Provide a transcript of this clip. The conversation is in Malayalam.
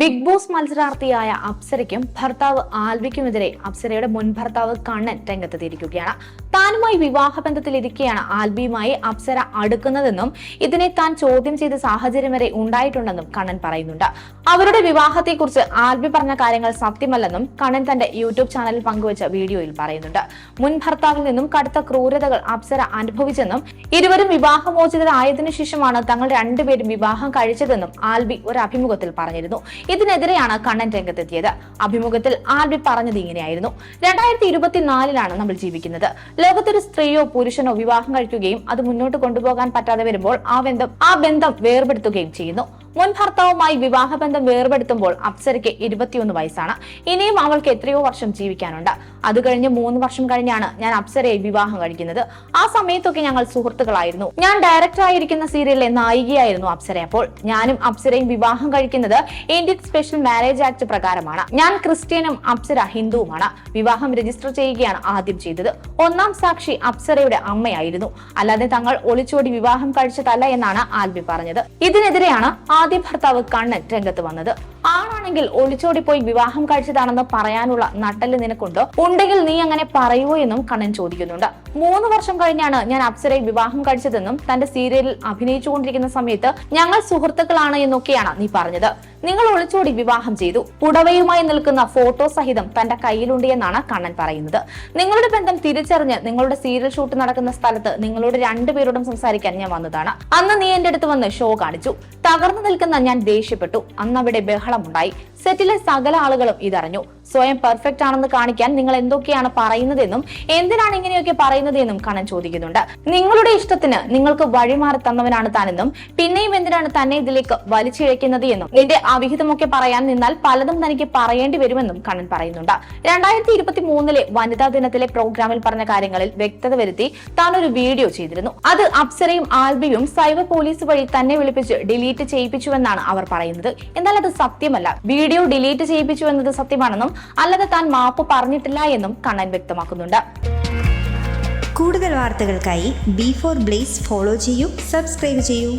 ബിഗ് ബോസ് മത്സരാർത്ഥിയായ അപ്സരയ്ക്കും ഭർത്താവ് ആൽവിക്കുമെതിരെ അപ്സരയുടെ മുൻ ഭർത്താവ് കണ്ണൻ രംഗത്തെത്തിയിരിക്കുകയാണ്. താനുമായി വിവാഹബന്ധത്തിലിരിക്കെയാണ് ആൽബിയുമായി അപ്സര അടുക്കുന്നതെന്നും ഇതിനെ താൻ ചോദ്യം ചെയ്ത സാഹചര്യം വരെ ഉണ്ടായിട്ടുണ്ടെന്നും കണ്ണൻ പറയുന്നുണ്ട്. അവരുടെ വിവാഹത്തെക്കുറിച്ച് ആൽബി പറഞ്ഞ കാര്യങ്ങൾ സത്യമല്ലെന്നും കണ്ണൻ തന്റെ യൂട്യൂബ് ചാനലിൽ പങ്കുവച്ച വീഡിയോയിൽ പറയുന്നുണ്ട്. മുൻ ഭർത്താവിൽ നിന്നും കടുത്ത ക്രൂരതകൾ അപ്സര അനുഭവിച്ചെന്നും ഇരുവരും വിവാഹമോചിതരായതിനു ശേഷമാണ് തങ്ങൾ രണ്ടുപേരും വിവാഹം കഴിച്ചതെന്നും ആൽബി ഒരു അഭിമുഖത്തിൽ പറഞ്ഞിരുന്നു. ഇതിനെതിരെയാണ് കണ്ണൻ രംഗത്തെത്തിയത്. അഭിമുഖത്തിൽ ആൽബി പറഞ്ഞത് ഇങ്ങനെയായിരുന്നു. രണ്ടായിരത്തി ഇരുപത്തിനാലിലാണ് നമ്മൾ ജീവിക്കുന്നത്. ലോകത്തൊരു സ്ത്രീയോ പുരുഷനോ വിവാഹം കഴിക്കുകയും അത് മുന്നോട്ട് കൊണ്ടുപോകാൻ പറ്റാതെ വരുമ്പോൾ ആ ബന്ധം ആ ബന്ധം വേർപെടുത്തുകയും ചെയ്യുന്നു. മുൻ ഭർത്താവുമായി വിവാഹബന്ധം വേർപെടുത്തുമ്പോൾ അപ്സരയ്ക്ക് ഇരുപത്തിയൊന്ന് വയസ്സാണ്. ഇനിയും അവൾക്ക് എത്രയോ വർഷം ജീവിക്കാനുണ്ട്. അത് കഴിഞ്ഞ് മൂന്ന് വർഷം കഴിഞ്ഞാണ് ഞാൻ അപ്സരയെ വിവാഹം കഴിക്കുന്നത്. ആ സമയത്തൊക്കെ ഞങ്ങൾ സുഹൃത്തുക്കളായിരുന്നു. ഞാൻ ഡയറക്ടർ ആയിരിക്കുന്ന സീരിയലിലെ നായികയായിരുന്നു അപ്സര. അപ്പോൾ ഞാനും അപ്സരയും വിവാഹം കഴിക്കുന്നത് ഇന്ത്യൻ സ്പെഷ്യൽ മാരേജ് ആക്ട് പ്രകാരമാണ്. ഞാൻ ക്രിസ്ത്യനും അപ്സര ഹിന്ദുവുമാണ്. വിവാഹം രജിസ്റ്റർ ചെയ്യുകയാണ് ആദ്യം ചെയ്തത്. ഒന്നാം സാക്ഷി അപ്സരയുടെ അമ്മയായിരുന്നു. അല്ലാതെ തങ്ങൾ ഒളിച്ചോടി വിവാഹം കഴിച്ചതല്ല എന്നാണ് ആൽബി പറഞ്ഞത്. ഇതിനെതിരെയാണ് ആദ്യ ഭർത്താവ് കണ്ണൻ രംഗത്ത് വന്നത്. ആണാണെങ്കിൽ ഒളിച്ചോടി പോയി വിവാഹം കഴിച്ചതാണെന്ന് പറയാനുള്ള നട്ടൽ നിനക്കുണ്ടോ? ഉണ്ടെങ്കിൽ നീ അങ്ങനെ പറയുമോ എന്നും കണ്ണൻ ചോദിക്കുന്നുണ്ട്. മൂന്ന് വർഷം കഴിഞ്ഞാണ് ഞാൻ അപ്സരയിൽ വിവാഹം കഴിച്ചതെന്നും തന്റെ സീരിയലിൽ അഭിനയിച്ചുകൊണ്ടിരിക്കുന്ന സമയത്ത് ഞങ്ങൾ സുഹൃത്തുക്കളാണ് എന്നൊക്കെയാണ് നീ പറഞ്ഞത്. നിങ്ങൾ ഒളിച്ചോടി വിവാഹം ചെയ്തു. പുടവയുമായി നിൽക്കുന്ന ഫോട്ടോ സഹിതം തന്റെ കയ്യിലുണ്ട് എന്നാണ് കണ്ണൻ പറയുന്നത്. നിങ്ങളുടെ ബന്ധം തിരിച്ചറിഞ്ഞ് നിങ്ങളുടെ സീരിയൽ ഷൂട്ട് നടക്കുന്ന സ്ഥലത്ത് നിങ്ങളോട് രണ്ടുപേരോടും സംസാരിക്കാൻ ഞാൻ വന്നതാണ്. അന്ന് നീ എന്റെ അടുത്ത് വന്ന് ഷോ കാണിച്ചു. തകർന്നു നിൽക്കുന്ന ഞാൻ ദേഷ്യപ്പെട്ടു. അന്ന് അവിടെ ബഹളമുണ്ടായി. സെറ്റിലെ സകല ആളുകളും ഇതറിഞ്ഞു. സ്വയം പെർഫെക്റ്റ് ആണെന്ന് കാണിക്കാൻ നിങ്ങൾ എന്തൊക്കെയാണ് പറയുന്നതെന്നും എന്തിനാണ് ഇങ്ങനെയൊക്കെ പറയുന്നതെന്നും കണ്ണൻ ചോദിക്കുന്നുണ്ട്. നിങ്ങളുടെ ഇഷ്ടത്തിന് നിങ്ങൾക്ക് വഴിമാറി തന്നവനാണ് താനെന്നും പിന്നെയും എന്തിനാണ് തന്നെ ഇതിലേക്ക് വലിച്ചിഴക്കുന്നത് എന്നും നിന്റെ അവിഹിതമൊക്കെ പറയാൻ നിന്നാൽ പലതും തനിക്ക് പറയേണ്ടി വരുമെന്നും കണ്ണൻ പറയുന്നുണ്ട്. രണ്ടായിരത്തി ഇരുപത്തി മൂന്നിലെ വനിതാ ദിനത്തിലെ പ്രോഗ്രാമിൽ പറഞ്ഞ കാര്യങ്ങളിൽ വ്യക്തത വരുത്തി താൻ ഒരു വീഡിയോ ചെയ്തിരുന്നു. അത് അപ്സരയും ആൽബിയും സൈബർ പോലീസ് വഴി തന്നെ വിളിപ്പിച്ച് ഡിലീറ്റ് ചെയ്യിപ്പിച്ചുവെന്നാണ് അവർ പറയുന്നത്. എന്നാൽ അത് സത്യമല്ല. വീഡിയോ ഡിലീറ്റ് ചെയ്യിപ്പിച്ചു എന്നത് സത്യമാണെന്നും അല്ലാതെ താൻ മാപ്പ് പറഞ്ഞിട്ടില്ല എന്നും കണ്ണൻ വ്യക്തമാക്കുന്നുണ്ട്. കൂടുതൽ വാർത്തകൾക്കായി ബി ഫോർ ബ്ലേസ് ഫോളോ ചെയ്യൂ സബ്സ്ക്രൈബ് ചെയ്യൂ.